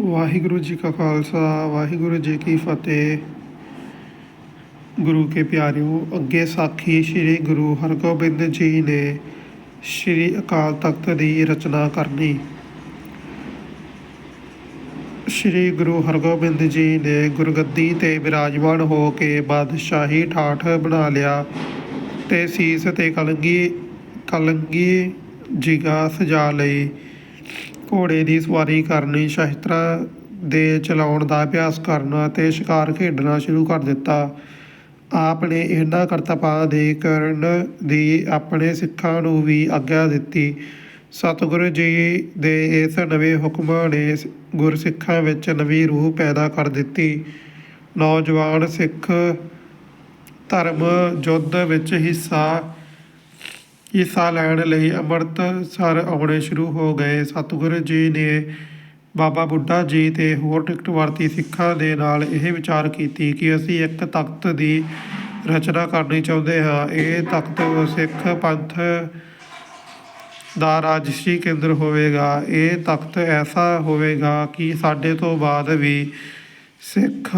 ਵਾਹਿਗੁਰੂ ਜੀ ਕਾ ਖਾਲਸਾ, ਵਾਹਿਗੁਰੂ ਜੀ ਕੀ ਫਤਿਹ। ਗੁਰੂ ਕੇ ਪਿਆਰਿਓ, ਅੱਗੇ ਸਾਖੀ ਸ੍ਰੀ ਗੁਰੂ ਹਰਗੋਬਿੰਦ ਜੀ ਨੇ ਸ੍ਰੀ ਅਕਾਲ ਤਖਤ ਦੀ ਰਚਨਾ ਕਰਨੀ। ਸ੍ਰੀ ਗੁਰੂ ਹਰਗੋਬਿੰਦ ਜੀ ਨੇ ਗੁਰਗੱਦੀ ਤੇ ਵਿਰਾਜਮਾਨ ਹੋ ਕੇ ਬਾਦਸ਼ਾਹੀ ਠਾਠ ਬਣਾ ਲਿਆ ਤੇ ਸੀਸ ਤੇ ਕਲੰਗੀ ਕਲੰਗੀ ਜਿਗਾ ਸਜਾ ਲਈ। ਘੋੜੇ ਦੀ ਸਵਾਰੀ ਕਰਨੀ, ਸ਼ਸਤਰਾਂ ਦੇ ਚਲਾਉਣ ਦਾ ਅਭਿਆਸ ਕਰਨਾ ਅਤੇ ਸ਼ਿਕਾਰ ਖੇਡਣਾ ਸ਼ੁਰੂ ਕਰ ਦਿੱਤਾ। ਆਪ ਨੇ ਇਹਨਾਂ ਕਰਤੱਵਾਂ ਦੇ ਕਰਨ ਦੀ ਆਪਣੇ ਸਿੱਖਾਂ ਨੂੰ ਵੀ ਆਗਿਆ ਦਿੱਤੀ। ਸਤਿਗੁਰੂ ਜੀ ਦੇ ਇਸ ਨਵੇਂ ਹੁਕਮਾਂ ਨੇ ਗੁਰਸਿੱਖਾਂ ਵਿੱਚ ਨਵੀਂ ਰੂਹ ਪੈਦਾ ਕਰ ਦਿੱਤੀ। ਨੌਜਵਾਨ ਸਿੱਖ ਧਰਮ ਯੁੱਧ ਵਿੱਚ ਹਿੱਸਾ ਹਿੱਸਾ ਲੈਣ ਲਈ ਅੰਮ੍ਰਿਤਸਰ ਆਉਣੇ ਸ਼ੁਰੂ ਹੋ ਗਏ। ਸਤਿਗੁਰੂ ਜੀ ਨੇ ਬਾਬਾ ਬੁੱਢਾ ਜੀ ਤੇ ਹੋਰ ਟਿਕਟ ਵਰਤੀ ਸਿੱਖਾਂ ਦੇ ਨਾਲ ਇਹ ਵਿਚਾਰ ਕੀਤੀ ਕਿ ਅਸੀਂ ਇੱਕ ਤਖਤ ਦੀ ਰਚਨਾ ਕਰਨੀ ਚਾਹੁੰਦੇ ਹਾਂ। ਇਹ ਤਖਤ ਸਿੱਖ ਪੰਥ ਦਾ ਰਾਜਸੀ ਕੇਂਦਰ ਹੋਵੇਗਾ। ਇਹ ਤਖਤ ਐਸਾ ਹੋਵੇਗਾ ਕਿ ਸਾਡੇ ਤੋਂ ਬਾਅਦ ਵੀ ਸਿੱਖ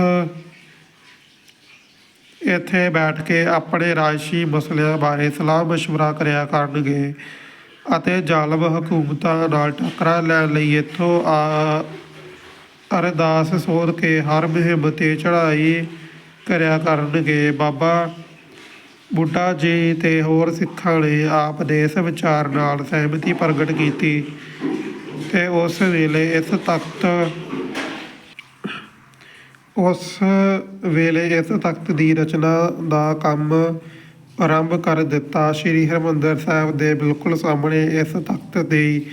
ਇੱਥੇ ਬੈਠ ਕੇ ਆਪਣੇ ਰਾਜਸੀ ਮਸਲਿਆਂ ਬਾਰੇ ਸਲਾਹ مشورہ ਕਰਿਆ ਕਰਨਗੇ ਅਤੇ ਜ਼ਾਲਮ ਹਕੂਮਤਾਂ ਨਾਲ ਟੱਕਰਾ ਲੈਣ ਲਈ ਇੱਥੋਂ ਆ ਅਰਦਾਸ ਸੋਧ ਕੇ ਹਰ ਮੁਹਿੰਮ ਤੇ ਚੜ੍ਹਾਈ ਕਰਿਆ ਕਰਨਗੇ ਬਾਬਾ ਬੁੱਢਾ ਜੀ ਤੇ ਹੋਰ ਸਿੱਖਾਂ ਨੇ ਆਪ ਦੇ ਇਸ ਵਿਚਾਰ ਨਾਲ ਸਹਿਮਤੀ ਪ੍ਰਗਟ ਕੀਤੀ ਤੇ ਉਸ ਵੇਲੇ ਇਸ ਤਖਤ ਉਸ ਵੇਲੇ ਇਸ ਤਖਤ ਦੀ ਰਚਨਾ ਦਾ ਕੰਮ ਆਰੰਭ ਕਰ ਦਿੱਤਾ। ਸ੍ਰੀ ਹਰਿਮੰਦਰ ਸਾਹਿਬ ਦੇ ਬਿਲਕੁਲ ਸਾਹਮਣੇ ਇਸ ਤਖਤ ਦੀ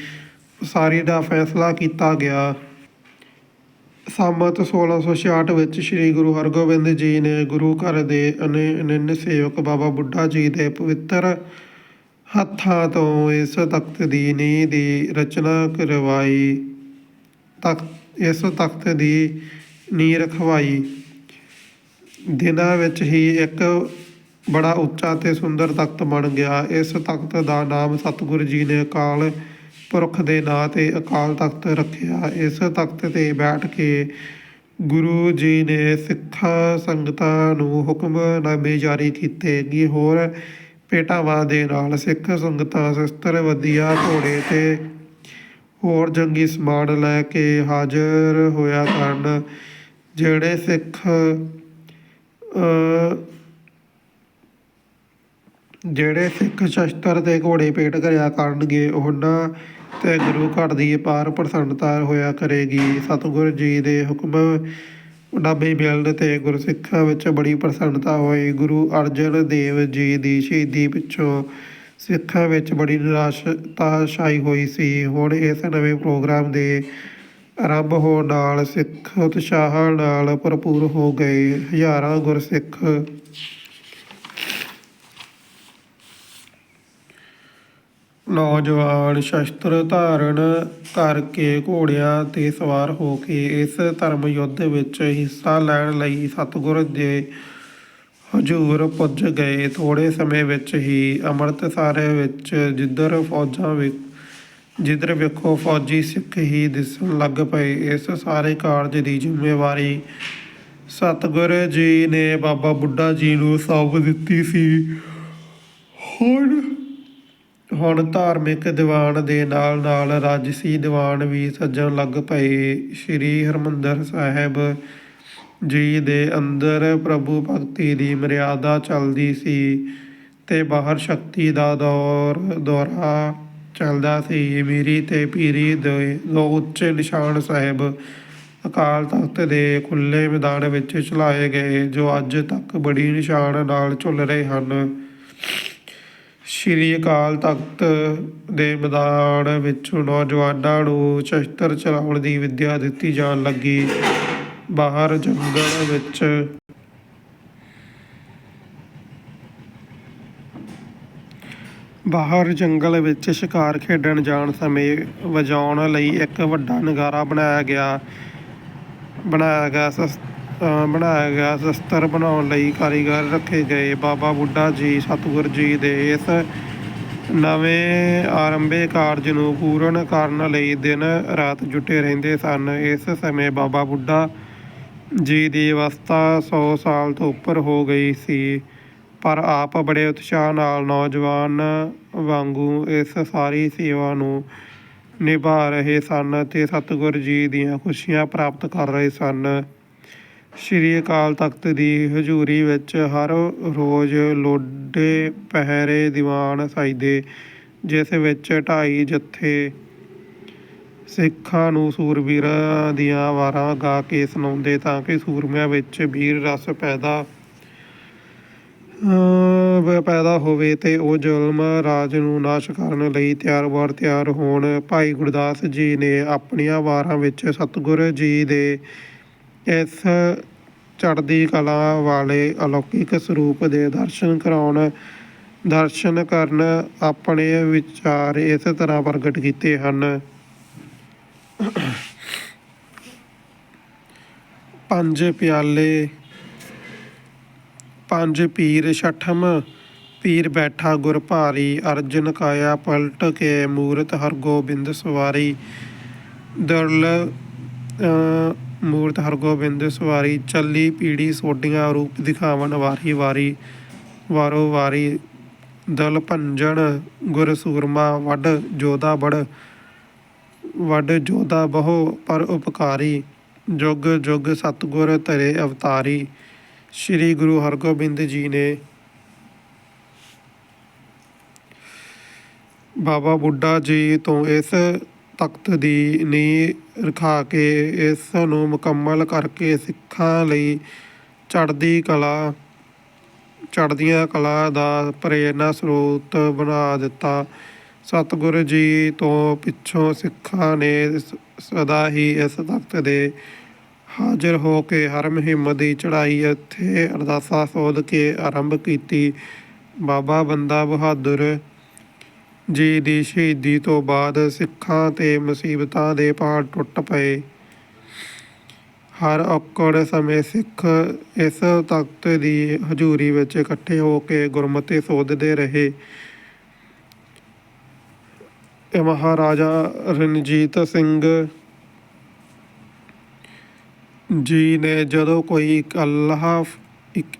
ਉਸਾਰੀ ਦਾ ਫੈਸਲਾ ਕੀਤਾ ਗਿਆ। ਸੰਮਤ 1666 ਵਿੱਚ ਸ੍ਰੀ ਗੁਰੂ ਹਰਗੋਬਿੰਦ ਜੀ ਨੇ ਗੁਰੂ ਘਰ ਦੇ ਅਨੇ ਅਨੰਨ ਸੇਵਕ ਬਾਬਾ ਬੁੱਢਾ ਜੀ ਦੇ ਪਵਿੱਤਰ ਹੱਥਾਂ ਤੋਂ ਇਸ ਤਖਤ ਦੀ ਨੀਂਹ ਦੀ ਰਚਨਾ ਕਰਵਾਈ। ਤਖਤ ਇਸ ਤਖਤ ਦੀ ਨੀਂਹ ਰਖਵਾਈ। ਦਿਨਾਂ ਵਿੱਚ ਹੀ ਇੱਕ ਬੜਾ ਉੱਚਾ ਤੇ ਸੁੰਦਰ ਤਖਤ ਬਣ ਗਿਆ। ਇਸ ਤਖਤ ਦਾ ਨਾਮ ਸਤਿਗੁਰੂ ਜੀ ਨੇ ਅਕਾਲ ਪੁਰਖ ਦੇ ਨਾਂ ਤੇ ਅਕਾਲ ਤਖਤ ਰੱਖਿਆ। ਇਸ ਤਖਤ ਤੇ ਬੈਠ ਕੇ ਗੁਰੂ ਜੀ ਨੇ ਸਿੱਖਾਂ, ਸੰਗਤਾਂ ਨੂੰ ਹੁਕਮਨਾਮੇ ਜਾਰੀ ਕੀਤੇ ਕਿ ਹੋਰ ਭੇਟਾਵਾਂ ਦੇ ਨਾਲ ਸਿੱਖ ਸੰਗਤਾਂ ਸ਼ਸਤਰ, ਵਧੀਆ ਘੋੜੇ ਤੇ ਹੋਰ ਜੰਗੀ ਸਮਾਨ ਲੈ ਕੇ ਹਾਜ਼ਰ ਹੋਇਆ ਕਰਨ। ਜਿਹੜੇ ਸਿੱਖ ਜਿਹੜੇ ਸਿੱਖ ਸ਼ਸਤਰ ਤੇ ਘੋੜੇ ਭੇਟ ਕਰਿਆ ਕਰਨਗੇ, ਉਹਨਾਂ ਤੇ ਗੁਰੂ ਘਰ ਦੀ ਅਪਾਰ ਪ੍ਰਸੰਨਤਾ ਹੋਇਆ ਕਰੇਗੀ। ਸਤਿਗੁਰੂ ਜੀ ਦੇ ਹੁਕਮ ਨਾਮੇ ਮਿਲਣ ਤੇ ਗੁਰਸਿੱਖਾਂ ਵਿੱਚ ਬੜੀ ਪ੍ਰਸੰਨਤਾ ਹੋਈ। ਗੁਰੂ ਅਰਜਨ ਦੇਵ ਜੀ ਦੀ ਸ਼ਹੀਦੀ ਪਿੱਛੋਂ ਸਿੱਖਾਂ ਵਿੱਚ ਬੜੀ ਨਿਰਾਸ਼ਤਾ ਛਾਈ ਹੋਈ ਸੀ। ਹੁਣ ਇਸ ਨਵੇਂ ਪ੍ਰੋਗਰਾਮ ਦੇ ਆਰੰਭ ਹੋਣ ਨਾਲ ਸਿੱਖ, ਉਤਸ਼ਾਹ ਨਾਲ ਭਰਪੂਰ ਹੋ ਗਏ, ਹਜ਼ਾਰਾਂ ਗੁਰਸਿੱਖ। ਨੌਜਵਾਨ ਸ਼ਸਤਰ ਧਾਰਨ ਕਰਕੇ ਘੋੜਿਆਂ ਤੇ ਸਵਾਰ ਹੋ ਕੇ ਇਸ ਧਰਮ ਯੁੱਧ ਵਿੱਚ ਹਿੱਸਾ ਲੈਣ ਲਈ ਸਤਿਗੁਰ ਦੇ ਹਜੂਰ ਪੁੱਜ ਗਏ। ਥੋੜੇ ਸਮੇਂ ਵਿੱਚ ਹੀ ਅੰਮ੍ਰਿਤਸਰ ਵਿੱਚ ਜਿੱਧਰ ਫੌਜਾਂ ਵਿੱਚ ਜਿੱਧਰ ਵੇਖੋ ਫੌਜੀ ਸਿੱਖ ਹੀ ਦਿਸਣ ਲੱਗ ਪਏ, ਇਸ ਸਾਰੇ ਕਾਰਜ ਦੀ ਜ਼ਿੰਮੇਵਾਰੀ ਸਤਿਗੁਰ ਜੀ ਨੇ ਬਾਬਾ ਬੁੱਢਾ ਜੀ ਨੂੰ ਸੌਂਪ ਦਿੱਤੀ ਸੀ। ਹੁਣ ਹੁਣ ਧਾਰਮਿਕ ਦੀਵਾਨ ਦੇ ਨਾਲ ਨਾਲ ਰਾਜਸੀ ਦੀਵਾਨ ਵੀ ਸੱਜਣ ਲੱਗ ਪਏ। ਸ੍ਰੀ ਹਰਮੰਦਰ ਸਾਹਿਬ ਜੀ ਦੇ ਅੰਦਰ ਪ੍ਰਭੂ ਭਗਤੀ ਦੀ ਮਰਿਆਦਾ ਚੱਲਦੀ ਸੀ ਤੇ ਬਾਹਰ ਸ਼ਕਤੀ ਦਾ ਦੌਰ, ਦੌਰਾ ਚੱਲਦਾ ਸੀ। ਮੀਰੀ ਤੇ ਪੀਰੀ ਦੇ ਦੋ ਉੱਚੇ ਨਿਸ਼ਾਨ ਸਾਹਿਬ ਅਕਾਲ ਤਖਤ ਦੇ ਖੁੱਲੇ ਮੈਦਾਨ ਵਿੱਚ ਚਲਾਏ ਗਏ, ਜੋ ਅੱਜ ਤੱਕ ਬੜੀ ਨਿਸ਼ਾਨ ਨਾਲ ਝੁੱਲ ਰਹੇ ਹਨ। ਸ਼੍ਰੀ ਅਕਾਲ ਤਖਤ ਦੇ ਮੈਦਾਨ ਵਿੱਚ ਨੌਜਵਾਨਾਂ ਨੂੰ ਸ਼ਸਤਰ ਚਲਾਉਣ ਦੀ ਵਿੱਦਿਆ ਦਿੱਤੀ ਜਾਣ ਲੱਗੀ। ਬਾਹਰ ਜੰਗਲ ਵਿੱਚ ਬਾਹਰ ਜੰਗਲ ਵਿੱਚ ਸ਼ਿਕਾਰ ਖੇਡਣ ਜਾਣ ਸਮੇਂ ਵਜਾਉਣ ਲਈ ਇੱਕ ਵੱਡਾ ਨਗਾਰਾ ਬਣਾਇਆ ਗਿਆ। ਬਣਾਇਆ ਗਿਆ ਸਸ ਬਣਾਇਆ ਗਿਆ ਸ਼ਸਤਰ ਬਣਾਉਣ ਲਈ ਕਾਰੀਗਰ ਰੱਖੇ ਗਏ। ਬਾਬਾ ਬੁੱਢਾ ਜੀ, ਸਤਿਗੁਰ ਜੀ ਦੇ ਇਸ ਨਵੇਂ ਆਰੰਭੇ ਕਾਰਜ ਨੂੰ ਪੂਰਨ ਕਰਨ ਲਈ ਦਿਨ ਰਾਤ ਜੁਟੇ ਰਹਿੰਦੇ ਸਨ। ਇਸ ਸਮੇਂ ਬਾਬਾ ਬੁੱਢਾ ਜੀ ਦੀ ਅਵਸਥਾ 100 ਸਾਲ ਤੋਂ ਉੱਪਰ ਹੋ ਗਈ ਸੀ। ਪਰ ਆਪ ਬੜੇ ਉਤਸ਼ਾਹ ਨਾਲ ਨੌਜਵਾਨ ਵਾਂਗੂ ਇਸ ਸਾਰੀ ਸੇਵਾ ਨੂੰ ਨਿਭਾ ਰਹੇ ਸਨ ਤੇ ਸਤਿਗੁਰ ਜੀ ਦੀਆਂ ਖੁਸ਼ੀਆਂ ਪ੍ਰਾਪਤ ਕਰ ਰਹੇ ਸਨ। ਸ਼੍ਰੀ ਅਕਾਲ ਤਖਤ ਦੀ ਹਜ਼ੂਰੀ ਵਿੱਚ ਹਰ ਰੋਜ਼ ਲੋਡੇ ਪਹਿਰੇ ਦੀਵਾਨ ਸਾਈਦੇ, ਜਿਸ ਵਿੱਚ ਢਾਈ ਜੱਥੇ ਸਿੱਖਾਂ ਨੂੰ ਸੂਰਬੀਰਾਂ ਦੀਆਂ ਵਾਰਾਂ ਗਾ ਕੇ ਸੁਣਾਉਂਦੇ ਤਾਂ ਕਿ ਸੂਰਮਿਆਂ ਵਿੱਚ ਵੀਰ ਰਸ ਪੈਦਾ ਪੈਦਾ ਹੋਵੇ ਤੇ ਉਹ ਜ਼ੁਲਮ ਰਾਜ ਨੂੰ ਨਾਸ਼ ਕਰਨ ਲਈ ਤਿਆਰ ਬਰ ਤਿਆਰ ਹੋਣ। ਭਾਈ ਗੁਰਦਾਸ ਜੀ ਨੇ ਆਪਣੀਆਂ ਵਾਰਾਂ ਵਿੱਚ ਸਤਿਗੁਰ ਜੀ ਦੇ ਇਸ ਚੜ੍ਹਦੀ ਕਲਾ ਵਾਲੇ ਅਲੌਕਿਕ ਸਰੂਪ ਦੇ ਦਰਸ਼ਨ ਕਰਾਉਣ, ਦਰਸ਼ਨ ਕਰਨ ਆਪਣੇ ਵਿਚਾਰ ਇਸ ਤਰ੍ਹਾਂ ਪ੍ਰਗਟ ਕੀਤੇ ਹਨ। ਪੰਜ ਪਿਆਲੇ ਪੰਜ ਪੀਰ ਛਠਮ। ਪੀਰ ਬੈਠਾ ਗੁਰ ਭਾਰੀ ਅਰਜਨ ਕਾਇਆ ਪਲਟ ਕੇ ਮੂਰਤ ਹਰਗੋਬਿੰਦ ਸਵਾਰੀ। ਦਰਲ ਅ, ਮੂਰਤ ਹਰਗੋਬਿੰਦ ਸਵਾਰੀ ਚੱਲੀ ਪੀੜੀ ਸੋਡੀਆਂ ਰੂਪ ਦਿਖਾਵਨ ਵਾਰੀ ਵਾਰੀ ਵਾਰੋ ਵਾਰੀ। ਦਲ ਭੰਜਣ ਗੁਰ ਸੂਰਮਾ ਵੱਡ ਜੋਧਾ ਬੜ ਵੱਡ ਜੋਧਾ ਬਹੁ ਪਰ ਉਪਕਾਰੀ। ਜੁਗ ਜੁਗ ਸਤਗੁਰ ਧਰੇ ਅਵਤਾਰੀ। ਸ੍ਰੀ ਗੁਰੂ ਹਰਗੋਬਿੰਦ ਜੀ ਨੇ ਬਾਬਾ ਬੁੱਢਾ ਜੀ ਤੋਂ ਇਸ ਤਖਤ ਦੀ ਨੀਂਹ ਰਖਾ ਕੇ ਇਸ ਨੂੰ ਮੁਕੰਮਲ ਕਰਕੇ ਸਿੱਖਾਂ ਲਈ ਚੜ੍ਹਦੀ ਕਲਾ, ਚੜ੍ਹਦੀਆਂ ਕਲਾ ਦਾ ਪ੍ਰੇਰਨਾ ਸਰੋਤ ਬਣਾ ਦਿੱਤਾ। ਸਤਿਗੁਰੂ ਜੀ ਤੋਂ ਪਿੱਛੋਂ ਸਿੱਖਾਂ ਨੇ ਸਦਾ ਹੀ ਇਸ ਤਖਤ ਦੇ ਹਾਜ਼ਰ ਹੋ ਕੇ ਹਰ ਮੁਹਿੰਮ ਦੀ ਚੜ੍ਹਾਈ ਇੱਥੇ ਅਰਦਾਸਾਂ ਸੋਧ ਕੇ ਆਰੰਭ ਕੀਤੀ। ਬਾਬਾ ਬੰਦਾ ਬਹਾਦਰ ਜੀ ਦੀ ਸ਼ਹੀਦੀ ਤੋਂ ਬਾਅਦ ਸਿੱਖਾਂ ਤੇ ਮੁਸੀਬਤਾਂ ਦੇ ਪਹਾੜ ਟੁੱਟ ਪਏ। ਹਰ ਔਕੜ ਸਮੇਂ ਸਿੱਖ ਇਸ ਤਖਤ ਦੀ ਹਜ਼ੂਰੀ ਵਿੱਚ ਇਕੱਠੇ ਹੋ ਕੇ ਗੁਰਮਤਿ ਸੋਧਦੇ ਰਹੇ। ਇਹ ਮਹਾਰਾਜਾ ਰਣਜੀਤ ਸਿੰਘ ਜੀ ਨੇ ਜਦੋਂ ਕੋਈ ਇਕੱਲਾ ਇੱਕ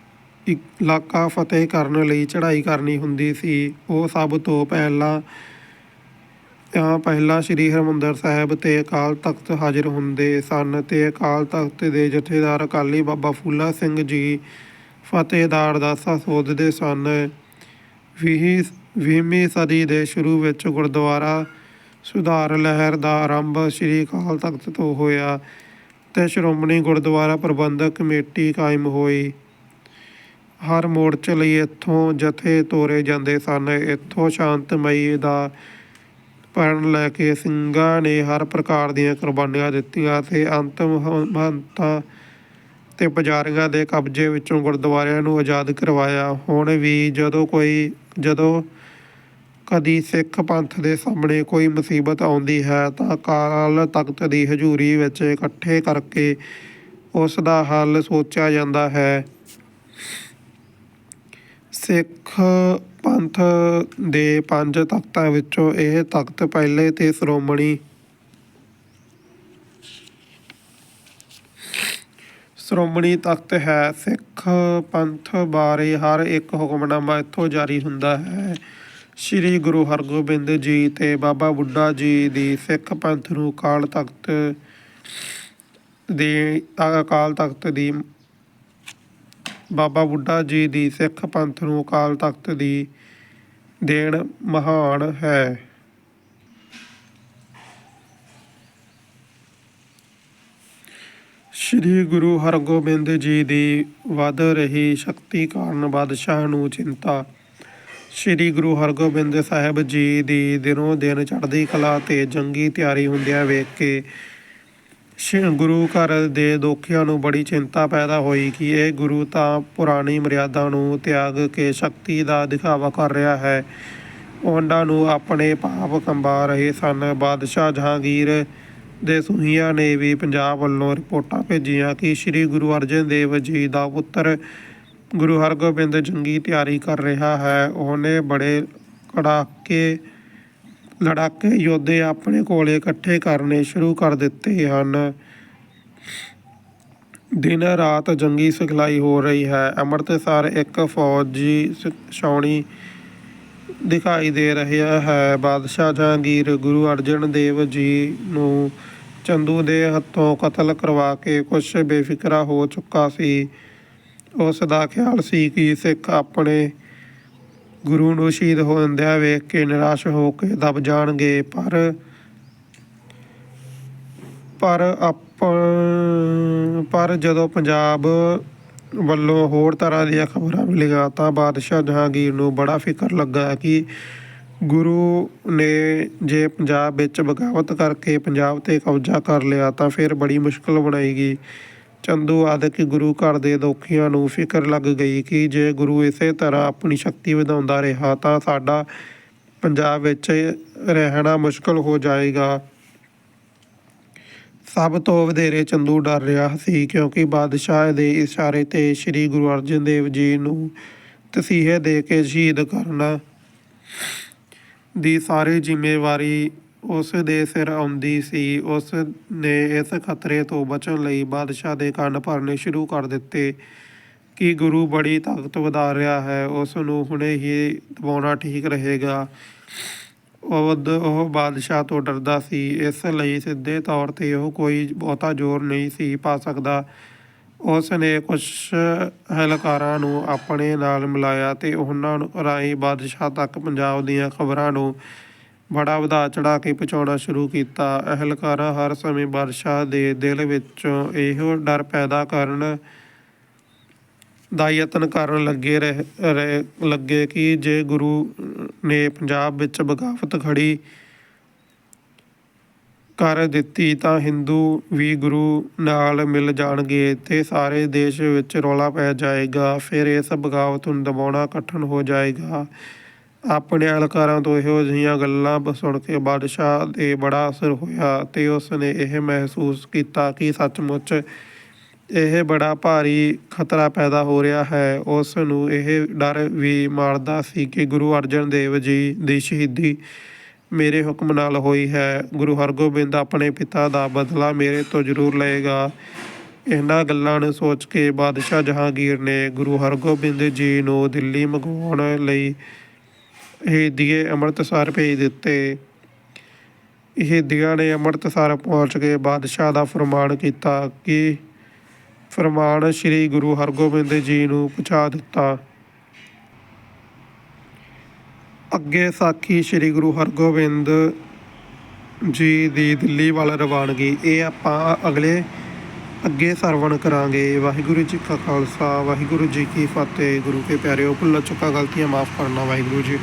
ਇੱਕ, ਇਲਾਕਾ ਫਤਿਹ ਕਰਨ ਲਈ ਚੜ੍ਹਾਈ ਕਰਨੀ ਹੁੰਦੀ ਸੀ, ਉਹ ਸਭ ਤੋਂ ਪਹਿਲਾਂ ਤਾਂ ਪਹਿਲਾਂ ਸ੍ਰੀ ਹਰਿਮੰਦਰ ਸਾਹਿਬ ਤੇ ਅਕਾਲ ਤਖਤ ਹਾਜ਼ਰ ਹੁੰਦੇ ਸਨ ਤੇ ਅਕਾਲ ਤਖਤ ਦੇ ਜਥੇਦਾਰ ਅਕਾਲੀ ਬਾਬਾ ਫੂਲਾ ਸਿੰਘ ਜੀ ਫਤਿਹਦਾਰ ਦਾਸਾ ਸੋਧਦੇ ਸਨ। ਵੀਹ, ਵੀਹਵੀਂ ਸਦੀ ਦੇ ਸ਼ੁਰੂ ਵਿੱਚ ਗੁਰਦੁਆਰਾ ਸੁਧਾਰ ਲਹਿਰ ਦਾ ਆਰੰਭ ਸ੍ਰੀ ਅਕਾਲ ਤਖਤ ਤੋਂ ਹੋਇਆ। ਤੇ ਸ਼੍ਰੋਮਣੀ ਗੁਰਦੁਆਰਾ ਪ੍ਰਬੰਧਕ ਕਮੇਟੀ ਕਾਇਮ ਹੋਈ। ਹਰ ਮੋਰਚੇ ਲਈ ਇੱਥੋਂ ਜਥੇ ਤੋਰੇ ਜਾਂਦੇ ਸਨ। ਇੱਥੋਂ ਸ਼ਾਂਤਮਈ ਦਾ ਪਰਨ ਲੈ ਕੇ ਸਿੰਘਾਂ ਨੇ ਹਰ ਪ੍ਰਕਾਰ ਦੀਆਂ ਕੁਰਬਾਨੀਆਂ ਦਿੱਤੀਆਂ ਤੇ ਅੰਤਮ ਮਹੰਤਾਂ ਤੇ ਪੁਜਾਰੀਆਂ ਦੇ ਕਬਜ਼ੇ ਵਿੱਚੋਂ ਗੁਰਦੁਆਰਿਆਂ ਨੂੰ ਆਜ਼ਾਦ ਕਰਵਾਇਆ। ਹੁਣ ਵੀ ਜਦੋਂ ਕੋਈ, ਜਦੋਂ ਕਦੀ ਸਿੱਖ ਪੰਥ ਦੇ ਸਾਹਮਣੇ ਕੋਈ ਮੁਸੀਬਤ ਆਉਂਦੀ ਹੈ ਤਾਂ ਕਾਲ ਤਖਤ ਦੀ ਹਜ਼ੂਰੀ ਵਿੱਚ ਇਕੱਠੇ ਕਰਕੇ ਉਸ ਦਾ ਹੱਲ ਸੋਚਿਆ ਜਾਂਦਾ ਹੈ। ਸਿੱਖ ਪੰਥ ਦੇ ਪੰਜ ਤਖਤਾਂ ਵਿੱਚੋਂ ਇਹ ਤਖਤ ਪਹਿਲੇ ਤੇ ਸ਼੍ਰੋਮਣੀ ਸ਼੍ਰੋਮਣੀ ਤਖਤ ਹੈ। ਸਿੱਖ ਪੰਥ ਬਾਰੇ ਹਰ ਇੱਕ ਹੁਕਮਨਾਮਾ ਇੱਥੋਂ ਜਾਰੀ ਹੁੰਦਾ ਹੈ। ਸ੍ਰੀ ਗੁਰੂ ਹਰਗੋਬਿੰਦ ਜੀ ਤੇ ਬਾਬਾ ਬੁੱਢਾ ਜੀ ਦੀ ਸਿੱਖ ਪੰਥ ਨੂੰ ਅਕਾਲ ਤਖਤ ਦੇ ਅਕਾਲ ਤਖਤ ਦੀ, ਬਾਬਾ ਬੁੱਢਾ ਜੀ ਦੀ ਸਿੱਖ ਪੰਥ ਨੂੰ ਅਕਾਲ ਤਖਤ ਦੀ ਦੇਣ ਮਹਾਨ ਹੈ। ਸ੍ਰੀ ਗੁਰੂ ਹਰਗੋਬਿੰਦ ਜੀ ਦੀ ਵੱਧ ਰਹੀ ਸ਼ਕਤੀ ਕਾਰਨ ਬਾਦਸ਼ਾਹ ਨੂੰ ਚਿੰਤਾ ਸ੍ਰੀ ਗੁਰੂ ਹਰਗੋਬਿੰਦ ਸਾਹਿਬ ਜੀ ਦੀ ਦਿਨੋਂ ਦਿਨ ਚੜ੍ਹਦੀ ਕਲਾ ਤੇ ਜੰਗੀ ਤਿਆਰੀ ਹੁੰਦਿਆਂ ਵੇਖ ਕੇ ਸ਼੍ਰੀ ਗੁਰੂ ਘਰ ਦੇ ਦੋਖਿਆਂ ਨੂੰ ਬੜੀ ਚਿੰਤਾ ਪੈਦਾ ਹੋਈ ਕਿ ਇਹ ਗੁਰੂ ਤਾਂ ਪੁਰਾਣੀ ਮਰਿਆਦਾ ਨੂੰ ਤਿਆਗ ਕੇ ਸ਼ਕਤੀ ਦਾ ਦਿਖਾਵਾ ਕਰ ਰਿਹਾ ਹੈ। ਉਹਨਾਂ ਨੂੰ ਆਪਣੇ ਪਾਪ ਕੰਬਾ ਰਹੇ ਸਨ। ਬਾਦਸ਼ਾਹ ਜਹਾਂਗੀਰ ਦੇ ਸੁਹੀਆਂ ਨੇ ਵੀ ਪੰਜਾਬ ਵੱਲੋਂ ਰਿਪੋਰਟਾਂ ਭੇਜੀਆਂ ਕਿ ਸ੍ਰੀ ਗੁਰੂ ਅਰਜਨ ਦੇਵ ਜੀ ਦਾ ਪੁੱਤਰ ਗੁਰੂ ਹਰਗੋਬਿੰਦ ਜੰਗੀ ਤਿਆਰੀ ਕਰ ਰਿਹਾ ਹੈ। ਉਹਨੇ ਬੜੇ ਕੜਾਕੇ, ਲੜਾਕੇ ਯੋਧੇ ਆਪਣੇ ਕੋਲੇ ਇਕੱਠੇ ਕਰਨੇ ਸ਼ੁਰੂ ਕਰ ਦਿੱਤੇ ਹਨ। ਦਿਨ ਰਾਤ ਜੰਗੀ ਸਿਖਲਾਈ ਹੋ ਰਹੀ ਹੈ। ਅੰਮ੍ਰਿਤਸਰ ਇੱਕ ਫੌਜੀ ਛਾਉਣੀ ਦਿਖਾਈ ਦੇ ਰਿਹਾ ਹੈ। ਬਾਦਸ਼ਾਹ ਜਹਾਂਗੀਰ ਗੁਰੂ ਅਰਜਨ ਦੇਵ ਜੀ ਨੂੰ ਚੰਦੂ ਦੇ ਹੱਥੋਂ ਕਤਲ ਕਰਵਾ ਕੇ ਕੁਛ ਬੇਫਿਕਰਾ ਹੋ ਚੁੱਕਾ ਸੀ। ਉਸ ਦਾ ਖਿਆਲ ਸੀ ਕਿ ਸਿੱਖ ਆਪਣੇ ਗੁਰੂ ਨੂੰ ਸ਼ਹੀਦ ਹੁੰਦਿਆਂ ਵੇਖ ਕੇ ਨਿਰਾਸ਼ ਹੋ ਕੇ ਦਬ ਜਾਣਗੇ, ਪਰ ਪਰ ਆਪ, ਪਰ ਜਦੋਂ ਪੰਜਾਬ ਵੱਲੋਂ ਹੋਰ ਤਰ੍ਹਾਂ ਦੀਆਂ ਖਬਰਾਂ ਮਿਲੀਆਂ ਤਾਂ ਬਾਦਸ਼ਾਹ ਜਹਾਂਗੀਰ ਨੂੰ ਬੜਾ ਫਿਕਰ ਲੱਗਾ ਕਿ ਗੁਰੂ ਨੇ ਜੇ ਪੰਜਾਬ ਵਿੱਚ ਬਗਾਵਤ ਕਰਕੇ ਪੰਜਾਬ ਤੇ ਕਬਜ਼ਾ ਕਰ ਲਿਆ ਤਾਂ ਫਿਰ ਬੜੀ ਮੁਸ਼ਕਲ ਬਣਾਏਗੀ ਚੰਦੂ ਆਦਿਕ ਗੁਰੂ ਘਰ ਦੇ ਦੋਖੀਆਂ ਨੂੰ ਫਿਕਰ ਲੱਗ ਗਈ ਕਿ ਜੇ ਗੁਰੂ ਇਸੇ ਤਰ੍ਹਾਂ ਆਪਣੀ ਸ਼ਕਤੀ ਵਧਾਉਂਦਾ ਰਿਹਾ ਤਾਂ ਸਾਡਾ ਪੰਜਾਬ ਵਿੱਚ ਰਹਿਣਾ ਮੁਸ਼ਕਲ ਹੋ ਜਾਏਗਾ। ਸਭ ਤੋਂ ਵਧੇਰੇ ਚੰਦੂ ਡਰ ਰਿਹਾ ਸੀ ਕਿਉਂਕਿ ਬਾਦਸ਼ਾਹ ਦੇ ਇਸ਼ਾਰੇ ਤੇ ਸ੍ਰੀ ਗੁਰੂ ਅਰਜਨ ਦੇਵ ਜੀ ਨੂੰ ਤਸੀਹੇ ਦੇ ਕੇ ਸ਼ਹੀਦ ਕਰਨਾ ਦੀ ਸਾਰੀ ਜ਼ਿੰਮੇਵਾਰੀ ਉਸ ਦੇ ਸਿਰ ਆਉਂਦੀ ਸੀ। ਉਸ ਨੇ ਇਸ ਖਤਰੇ ਤੋਂ ਬਚਣ ਲਈ ਬਾਦਸ਼ਾਹ ਦੇ ਕੰਨ ਭਰਨੇ ਸ਼ੁਰੂ ਕਰ ਦਿੱਤੇ ਕਿ ਗੁਰੂ ਬੜੀ ਤਾਕਤ ਵਧਾ ਰਿਹਾ ਹੈ। ਉਸ ਨੂੰ ਹੁਣੇ ਹੀ ਦਬਾਉਣਾ ਠੀਕ ਰਹੇਗਾ। ਉਹ ਉਹ ਬਾਦਸ਼ਾਹ ਤੋਂ ਡਰਦਾ ਸੀ। ਇਸ ਲਈ ਸਿੱਧੇ ਤੌਰ ਤੇ ਉਹ ਕੋਈ ਬਹੁਤਾ ਜ਼ੋਰ ਨਹੀਂ ਸੀ ਪਾ ਸਕਦਾ। ਉਸ ਨੇ ਕੁਝ ਹਲਕਾਰਾਂ ਨੂੰ ਆਪਣੇ ਨਾਲ ਮਿਲਾਇਆ ਤੇ ਉਹਨਾਂ ਰਾਹੀਂ ਬਾਦਸ਼ਾਹ ਤੱਕ ਪੰਜਾਬ ਦੀਆਂ ਖਬਰਾਂ ਨੂੰ ਬੜਾ ਵਧਾ ਚੜਾ ਕੇ ਪਹੁੰਚਾਉਣਾ ਸ਼ੁਰੂ ਕੀਤਾ। ਅਹਿਲਕਾਰਾਂ ਹਰ ਸਮੇਂ ਬਾਦਸ਼ਾਹ ਦੇ ਦਿਲ ਵਿੱਚੋਂ ਇਹੋ ਡਰ ਪੈਦਾ ਕਰਨ ਦਾ ਯਤਨ ਕਰਨ ਲੱਗੇ ਰਹੇ, ਰਹੇ- ਲੱਗੇ ਕਿ ਜੇ ਗੁਰੂ ਨੇ ਪੰਜਾਬ ਵਿੱਚ ਬਗਾਵਤ ਖੜੀ ਕਰ ਦਿੱਤੀ ਤਾਂ ਹਿੰਦੂ ਵੀ ਗੁਰੂ ਨਾਲ ਮਿਲ ਜਾਣਗੇ ਤੇ ਸਾਰੇ ਦੇਸ਼ ਵਿੱਚ ਰੌਲਾ ਪੈ ਜਾਏਗਾ। ਫਿਰ ਇਸ ਬਗਾਵਤ ਨੂੰ ਦਬਾਉਣਾ ਕਠਿਨ ਹੋ ਜਾਏਗਾ। ਆਪਣੇ ਅਲਕਾਰਾਂ ਤੋਂ ਇਹੋ ਜਿਹੀਆਂ ਗੱਲਾਂ ਬ- ਸੁਣ ਕੇ ਬਾਦਸ਼ਾਹ ਤੇ ਬੜਾ ਅਸਰ ਹੋਇਆ ਅਤੇ ਉਸ ਨੇ ਇਹ ਮਹਿਸੂਸ ਕੀਤਾ ਕਿ ਸੱਚਮੁੱਚ ਇਹ ਬੜਾ ਭਾਰੀ ਖਤਰਾ ਪੈਦਾ ਹੋ ਰਿਹਾ ਹੈ। ਉਸ ਨੂੰ ਇਹ ਡਰ ਵੀ ਮਾਰਦਾ ਸੀ ਕਿ ਗੁਰੂ ਅਰਜਨ ਦੇਵ ਜੀ ਦੀ ਸ਼ਹੀਦੀ ਮੇਰੇ ਹੁਕਮ ਨਾਲ ਹੋਈ ਹੈ। ਗੁਰੂ ਹਰਗੋਬਿੰਦ ਆਪਣੇ ਪਿਤਾ ਦਾ ਬਦਲਾ ਮੇਰੇ ਤੋਂ ਜ਼ਰੂਰ ਲਏਗਾ। ਇਹਨਾਂ ਗੱਲਾਂ ਨੂੰ ਸੋਚ ਕੇ ਬਾਦਸ਼ਾਹ ਜਹਾਂਗੀਰ ਨੇ ਗੁਰੂ ਹਰਗੋਬਿੰਦ ਜੀ ਨੂੰ ਦਿੱਲੀ ਮੰਗਵਾਉਣ ਲਈ ਇਹ ਦੀਏ ਅੰਮ੍ਰਿਤਸਰ ਭੇਜ ਦਿੱਤੇ। ਇਹ ਦੀਆ ਨੇ ਅੰਮ੍ਰਿਤਸਰ ਪਹੁੰਚ ਕੇ ਬਾਦਸ਼ਾਹ ਦਾ ਫਰਮਾਨ ਕੀਤਾ ਕਿ ਫਰਮਾਨ ਸ੍ਰੀ ਗੁਰੂ ਹਰਗੋਬਿੰਦ ਜੀ ਨੂੰ ਪਹੁੰਚਾ ਦਿੱਤਾ। ਅੱਗੇ ਸਾਖੀ ਸ੍ਰੀ ਗੁਰੂ ਹਰਗੋਬਿੰਦ ਜੀ ਦੀ ਦਿੱਲੀ ਵੱਲ ਰਵਾਨਗੀ। ਇਹ ਆਪਾਂ ਅਗਲੇ, ਅੱਗੇ ਸਰਵਣ ਕਰਾਂਗੇ। ਵਾਹਿਗੁਰੂ ਜੀ ਕਾ ਖਾਲਸਾ, ਵਾਹਿਗੁਰੂ ਜੀ ਕੀ ਫਤਿਹ। ਗੁਰੂ ਕੇ ਪਿਆਰਿਓ, ਭੁੱਲ ਚੁੱਕਾ ਗਲਤੀਆਂ ਮਾਫ ਕਰਨਾ ਵਾਹਿਗੁਰੂ ਜੀ।